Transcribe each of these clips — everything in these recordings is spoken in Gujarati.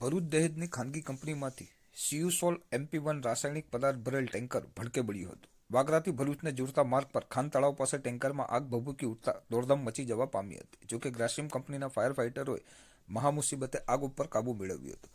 ભરૂચ દહેજની ખાનગી કંપનીમાંથી સીયુસોલ એમપી વન રાસાયણિક પદાર્થ ભરેલ ટેન્કર ભડકે બળ્યું હતું. વાગરાથી ભરૂચને જોડતા માર્ગ પર ખાન તળાવ પાસે ટેન્કરમાં આગ ભભૂકી ઉઠતા દોડધામ મચી જવા પામી હતી. જોકે ગ્રાસિમ કંપનીના ફાયર ફાઇટરોએ મહામુસીબતે આગ ઉપર કાબુ મેળવ્યો હતો.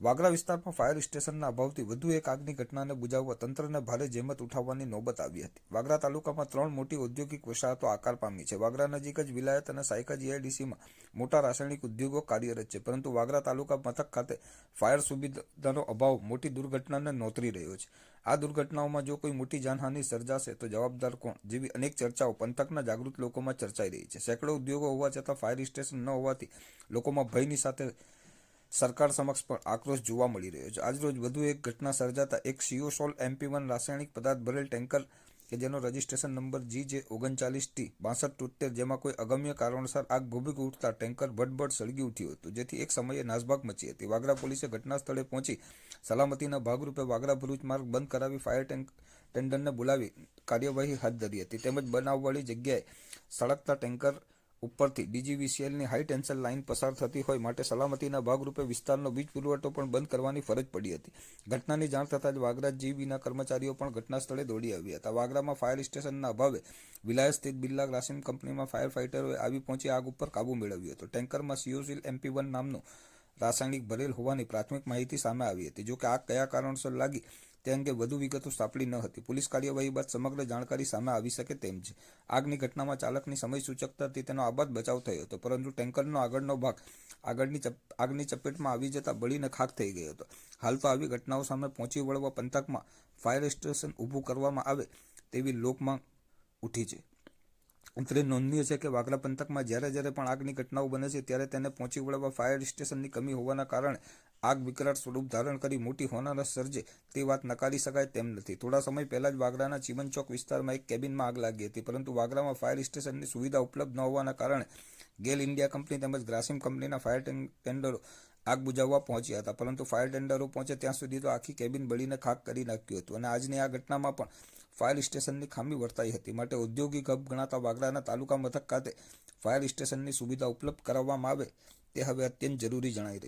વાગરા વિસ્તારમાં ફાયર સ્ટેશનના અભાવથી વધુ એક આગની ઘટનાને બુજાવવા તંત્રને ભારે જહેમત ઉઠાવવાની નોબત આવી હતી. વાગરા તાલુકામાં ત્રણ મોટી ઔદ્યોગિક વસાહતો આકાર પામી છે. વાગરા નજીક જ વિલાયત અને સાયકા જીઆઈડીસીમાં મોટા રાસાયણિક ઉદ્યોગો કાર્યરત છે, પરંતુ વાગરા તાલુકા મથક ખાતે ફાયર સુવિધાનો અભાવ મોટી દુર્ઘટનાને નોતરી રહ્યો છે. આ દુર્ઘટનાઓમાં જો કોઈ મોટી જાનહાનિ સર્જાશે તો જવાબદાર કોણ? જેવી અનેક ચર્ચાઓ પંથકના જાગૃત લોકોમાં ચર્ચાઈ રહી છે. સેંકડો ઉદ્યોગો હોવા છતાં ફાયર સ્ટેશન ન હોવાથી લોકોમાં ભયની સાથે સરકાર સમક્ષ પણ આક્રોશ જોવા મળી રહ્યો છે. આજરોજ વધુ એક ઘટના સર્જાતા એક સિયોસોલ એમપી વન રાસાયણિક પદાર્થ ભરેલ ટેન્કર કે જેનો રજિસ્ટ્રેશન નંબર જી જે ઓગણચાલીસ ટી બાસઠ તોતેર જેમાં કોઈ અગમ્ય કારણોસર આગ ભૂભૂકી ઉઠતા ટેન્કર ભટભટ સળગી ઉઠ્યું હતું, જેથી એક સમયે નાસભાગ મચી હતી. વાગરા પોલીસે ઘટના સ્થળે પહોંચી સલામતીના ભાગરૂપે વાગરા ભરૂચ માર્ગ બંધ કરાવી ફાયર ટેન્ક ટેન્ડરને બોલાવી કાર્યવાહી હાથ ધરી હતી. તેમજ બનાવવાળી જગ્યાએ સળગતા ટેન્કર ઉપરથી ડીજીવીસીએલની હાઈ ટેન્શન લાઇન પસાર થતી હોય માટે સલામતીના ભાગરૂપે વિસ્તારનો વીજ પુરવઠો પણ બંધ કરવાની ફરજ પડી હતી. ઘટનાની જાણ થતાં જ વાગરા જીવીના કર્મચારીઓ પણ ઘટના સ્થળે દોડી આવ્યા હતા. વાગરામાં ફાયર સ્ટેશનના અભાવે વિલાયત સ્થિત બિરલા ગ્રાસિમ કંપનીમાં ફાયર ફાઇટરોએ આવી પહોંચી આગ ઉપર કાબુ મેળવ્યો હતો. ટેન્કરમાં સીઓસીલ એમપી વન નામનું રાસાયણિક ભરેલ હોવાની પ્રાથમિક માહિતી સામે આવી હતી. જોકે આગ કયા કારણસર લાગી તે અંગે વધુ વિગતો સાંપડી ન હતી. પોલીસ કાર્યવાહી બાદ સમગ્ર જાણકારી સામે આવી શકે તેમ છે આગની ઘટનામાં ચાલકની સમય સૂચકતાથી તેનો આબાદ બચાવ થયો હતો. પરંતુ ટેન્કરનો આગળનો ભાગ આગળની આગની ચપેટમાં આવી જતા બળીને ખાખ થઈ ગયો હતો. હાલ તો આવી ઘટનાઓ સામે પહોંચી વળવા પંથકમાં ફાયર સ્ટેશન ઊભું કરવામાં આવે તેવી લોકમાં ઉઠી છે. અત્રે નોંધનીય છે કે વાગરા પંથકમાં જ્યારે જ્યારે પણ આગની ઘટનાઓ બને છે, ત્યારે તેને પહોંચી વળવા ફાયર સ્ટેશનની કમી હોવાના કારણે આગ વિકરાળ સ્વરૂપ ધારણ કરી મોટી હોનારત સર્જે તે વાત નકારી શકાય તેમ નથી. થોડા સમય પહેલા જ વાગરાના ચીમન ચોક વિસ્તારમાં એક કેબિનમાં આગ લાગી હતી, પરંતુ વાગરામાં ફાયર સ્ટેશનની સુવિધા ઉપલબ્ધ ન હોવાના કારણે ગેલ ઇન્ડિયા કંપની તેમજ ગ્રાસિમ કંપનીના ફાયર ટેન- ટેન્ડરો આગ બુજાવવા પહોંચ્યા હતા, પરંતુ ફાયર ટેન્ડરો પહોંચે ત્યાં સુધી તો આખી કેબિન બળીને ખાક કરી નાખ્યું હતું અને આજની આ ઘટનામાં પણ ફાયર સ્ટેશનની ખામી વર્તાઈ હતી. માટે ઔદ્યોગિક હબ ગણાતા વાગડાના તાલુકા મથક ખાતે ફાયર સ્ટેશનની સુવિધા ઉપલબ્ધ કરાવવામાં આવે તે હવે અત્યંત જરૂરી જણાઈ રહી